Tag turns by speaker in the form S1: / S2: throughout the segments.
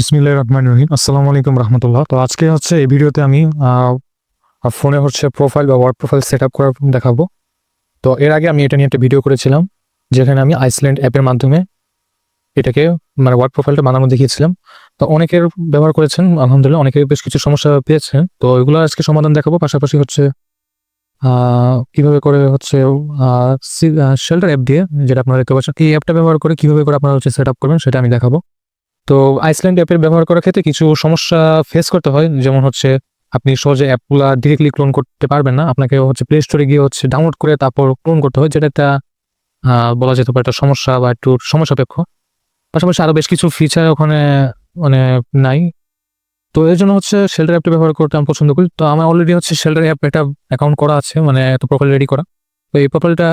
S1: বিসমিল্লাহির রহমান রহিম। আসসালামু আলাইকুম রহমতুল্লাহ। তো আজকে হচ্ছে এই ভিডিওতে আমি ফোনে হচ্ছে প্রোফাইল বা ওয়ার্ড প্রোফাইল সেট আপ করার দেখাবো। তো এর আগে আমি এটা নিয়ে একটা ভিডিও করেছিলাম, যেখানে আমি আইসল্যান্ড অ্যাপের মাধ্যমে এটাকে মানে ওয়ার্ড প্রোফাইলটা বানানো দেখিয়েছিলাম। তো অনেকের ব্যবহার করেছেন, আলহামদুলিল্লাহ অনেকে বেশ কিছু সমস্যা পেয়েছেন। তো এগুলো আজকে সমাধান দেখাবো, পাশাপাশি হচ্ছে কীভাবে করে হচ্ছে শেল্টার অ্যাপ দিয়ে, যেটা আপনারা দেখতে পাচ্ছেন, এই অ্যাপটা ব্যবহার করে কীভাবে করে আপনারা হচ্ছে সেট আপ করবেন, সেটা আমি দেখাবো। তো আইসল্যান্ড অ্যাপের ব্যবহার করার ক্ষেত্রে কিছু সমস্যা ফেস করতে হয়। যেমন হচ্ছে, আপনি সহজে অ্যাপগুলা ডিরেক্টলি ক্লোন করতে পারবেন না। আপনাকে হচ্ছে প্লে স্টোরে গিয়ে হচ্ছে ডাউনলোড করে তারপর ক্লোন করতে হয়, যেটা একটা বলা যেতে পারে একটা সমস্যা বা একটু সমস্যাপেক্ষ পাশাপাশি আরও বেশ কিছু ফিচার ওখানে মানে নাই। তো এর জন্য হচ্ছে শেল্টার অ্যাপটা ব্যবহার করতে আমি পছন্দ করি। তো আমার অলরেডি হচ্ছে শেল্টার অ্যাপ একটা অ্যাকাউন্ট করা আছে মানে এত প্রোফাইল রেডি করা। তো এই প্রোফাইলটা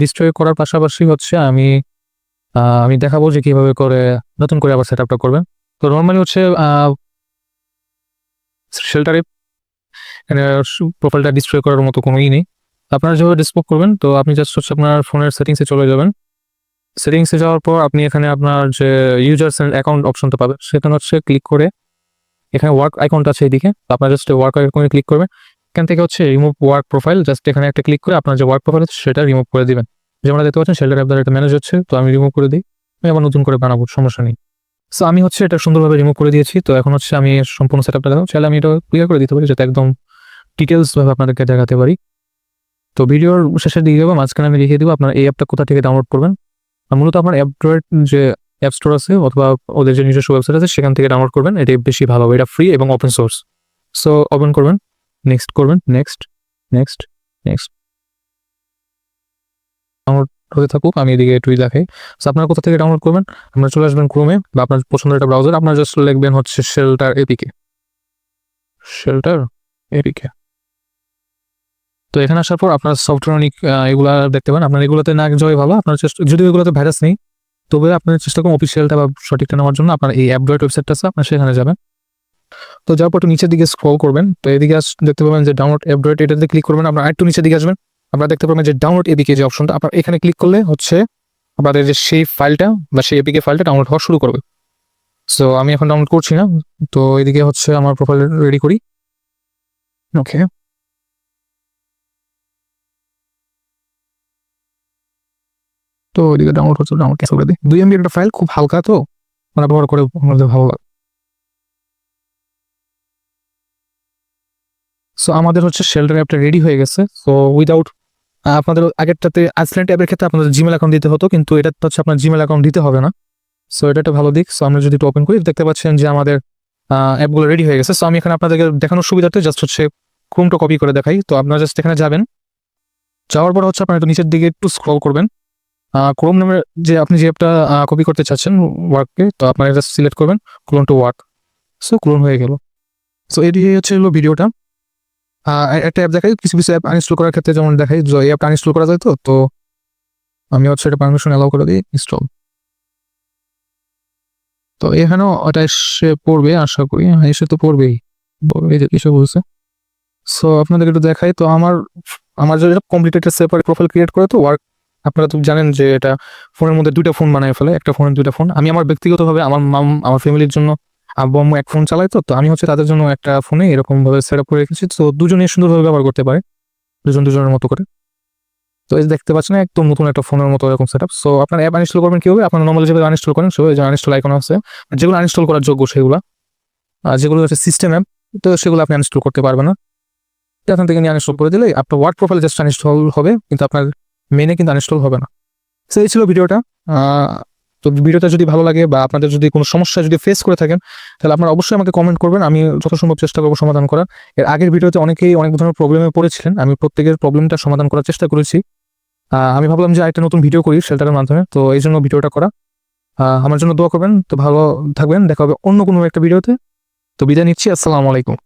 S1: ডিস্ট্রয় করার পাশাপাশি হচ্ছে আমি আমি দেখাবো যে কীভাবে করে নতুন করে আবার সেট আপটা করবেন। তো নর্মালি হচ্ছে শেল্টারে এখানে প্রোফাইলটা ডিসপ্লে করার মতো কোনো ই নেই। আপনারা যেভাবে ডিসপ্লে করবেন, তো আপনি জাস্ট হচ্ছে আপনার ফোনের সেটিংসে চলে যাবেন। সেটিংসে যাওয়ার পর আপনি এখানে আপনার যে ইউজার্স অ্যান্ড অ্যাকাউন্ট অপশনটা পাবেন, সেখানে হচ্ছে ক্লিক করে এখানে ওয়ার্ক আইকনটা আছে এইদিকে আপনার জাস্ট ওয়ার্ক আইকনে ক্লিক করবেন। এখান থেকে হচ্ছে রিমুভ ওয়ার্ক প্রোফাইল জাস্ট এখানে একটা ক্লিক করে আপনার যে ওয়ার্ক প্রোফাইল সেটা রিমুভ করে দিবেন। যেমন দেখতে পাচ্ছেন শেল্টার দ্বারা এটা ম্যানেজ হচ্ছে, তো আমি রিমুভ করে দিই। আমি আবার নতুন করে বানাবো, সমস্যা নেই। সো আমি হচ্ছে এটা সুন্দরভাবে রিমুভ করে দিয়েছি, তো এখন হচ্ছে আমি সম্পূর্ণ সেট আপটা দেখাবো চাইলে আমি এটা ক্লিয়ার করে দিতে পারি, যাতে একদম ডিটেলস ভাবে আপনাদেরকে দেখাতে পারি। তো ভিডিওর শেষের দিকে যাব, মাঝখানে আমি দেখিয়ে দিব আপনার এই অ্যাপটা কোথা থেকে ডাউনলোড করবেন। আর মূলত আপনার অ্যাপড্রয়েড যে অ্যাপ স্টোর আছে, অথবা ওদের যে নিজস্ব ওয়েবসাইট আছে, সেখান থেকে ডাউনলোড করবেন। এটাই বেশি ভালো হবে, এটা ফ্রি এবং ওপেন সোর্স সো ওপেন করবেন নেক্সট করবেন নেক্সট নেক্সট নেক্সট ডাউনলোড হতে থাকুক, আমি এদিকে একটু দেখাই সো আপনারা কোথা থেকে ডাউনলোড করবেন? আপনারা চলে আসবেন ক্রোমে বা আপনার পছন্দের একটা ব্রাউজার আপনারা জাস্ট লিখবেন হচ্ছে শেল্টার এপিকে শেল্টার এপিকে তো এখানে আসার পর আপনার সফটওয়্যার এগুলা দেখতে পান আপনার এগুলোতে না যাওয়াই ভালো। আপনার চেষ্টা যদিও এগুলোতে ভাইরাস নেই, তবে আপনার চেষ্টা করুন অফিসিয়ালটা বা সঠিকটা নেওয়ার জন্য আপনার এই অ্যাপড্রয়েড ওয়েবসাইটটা আছে, আপনার সেখানে যাবেন। তো যাওয়ার পর একটু নিচের দিকে স্ক্রল করবেন। তো এদিকে দেখতে পাবেন যে ডাউনলোড অ্যাপড্রয়েড এটাতে ক্লিক করবেন। আপনার আরেকটু নিচের দিকে আসবেন। আপনারা দেখতে পাবেন যে ডাউনলোড এপিকে যে অপশনটা আপনার এখানে ক্লিক করলে হচ্ছে আপনাদের যে সেই ফাইলটা বা সেই এপিকে ফাইলটা ডাউনলোড হওয়া শুরু করবে। সো আমি এখন ডাউনলোড করছি না, তো এদিকে হচ্ছে আমার প্রোফাইল রেডি করি। ওকে তো এদিকে ডাউনলোড হচ্ছে ডাউনলোড ক্যান্সেল করে দিই। দুই এমবি একটা ফাইল খুব হালকা তো মানে ব্যবহার করে আমাদের ভালো লাগে। সো আমাদের হচ্ছে শেল্টার অ্যাপটা রেডি হয়ে গেছে। সো উইদাউট আপনাদের আগেরটাতে আইসল্যান্ড অ্যাপের ক্ষেত্রে আপনাদের জিমেল অ্যাকাউন্ট দিতে হতো, কিন্তু এটা হচ্ছে আপনার জিমেল অ্যাকাউন্ট দিতে হবে না। সো এটা একটা ভালো দিক। সো আমরা যদি একটু ওপেন করি, দেখতে পাচ্ছেন যে আমাদের অ্যাপগুলো রেডি হয়ে গেছে। সো আমি এখানে আপনাদেরকে দেখানোর সুবিধার্থে জাস্ট হচ্ছে ক্রোমটা কপি করে দেখাই। তো, আপনারা জাস্ট এখানে যাবেন। যাওয়ার পর হচ্ছে আপনারা একটু নিচের দিকে একটু স্ক্রল করবেন। ক্রোম নামের যে আপনি যে অ্যাপটা কপি করতে চাচ্ছেন ওয়ার্ককে তো আপনারা জাস্ট সিলেক্ট করবেন। Clone to work so clone হয়ে গেল। সো এটি হচ্ছে হলো ভিডিওটা একটা অ্যাপ দেখাই কিছু কিছু অ্যাপ আনইনস্টল করার ক্ষেত্রে যেমন দেখাই এই অ্যাপটা আনইনস্টল করা যায় তো তো আমি হচ্ছে এটা পারমিশন অ্যালাউ করে দিই ইনস্টল তো এখানেও ওটা এসে পড়বে আশা করি হ্যাঁ, এসে তো পড়বেই। এই যে এসে বলছে সো আপনাদের একটু দেখাই তো আমার আমার যে কমপ্লিট একটা সেপারেট প্রোফাইল ক্রিয়েট করে তো ওয়ার্ক আপনারা তো জানেন যে এটা ফোনের মধ্যে দুইটা ফোন বানায় ফেলে একটা ফোনের দুইটা ফোন আমি আমার ব্যক্তিগতভাবে আমার মাম আমার ফ্যামিলির জন্য আব্বু এক ফোন চালাই তো তো আমি হচ্ছে তাদের জন্য একটা ফোনে এরকম ভাবে সেট আপ করে রেখেছি। তো দুজনে সুন্দরভাবে ব্যবহার করতে পারে। দুজন দুজনের মতো করে। তো এই দেখতে পাচ্ছেন, একদম নতুন একটা ফোনের মতো এরকম সেট আপ সো আপনার অ্যাপ আনইনস্টল করবেন কীভাবে আপনার নর্মাল যেভাবে আনইনস্টল করেন, সেভাবে যে আনইনস্টল আইকন আছে, যেগুলো আনইনস্টল করার যোগ্য সেগুলো। আর যেগুলো হচ্ছে সিস্টেম অ্যাপ তো সেগুলো আপনি আনইনস্টল করতে পারবেন না। এখান থেকে নিয়ে আনইনস্টল করে দিলে আপনার ওয়ার্ড প্রোফাইল জাস্ট আনইনস্টল হবে, কিন্তু আপনার মেনে কিন্তু আনইনস্টল হবে না। সো এই ছিল ভিডিওটা। তো ভিডিওটা যদি ভালো লাগে বা আপনাদের যদি কোনো সমস্যা যদি ফেস করে থাকেন, তাহলে আপনারা অবশ্যই আমাকে কমেন্ট করবেন। আমি যত সম্ভব চেষ্টা করব সমাধান করার। এর আগের ভিডিওতে অনেকেই অনেক ধরনের প্রবলেমে পড়েছিলেন। আমি প্রত্যেকের প্রবলেমটা সমাধান করার চেষ্টা করেছি। আমি ভাবলাম যে একটা নতুন ভিডিও করি শেল্টারের মাধ্যমে। তো এই জন্য ভিডিওটা করা। আমার জন্য দোয়া করবেন। তো ভালো থাকবেন। দেখা হবে অন্য কোনো একটা ভিডিওতে তো বিদায় নিচ্ছি। আসসালামু আলাইকুম।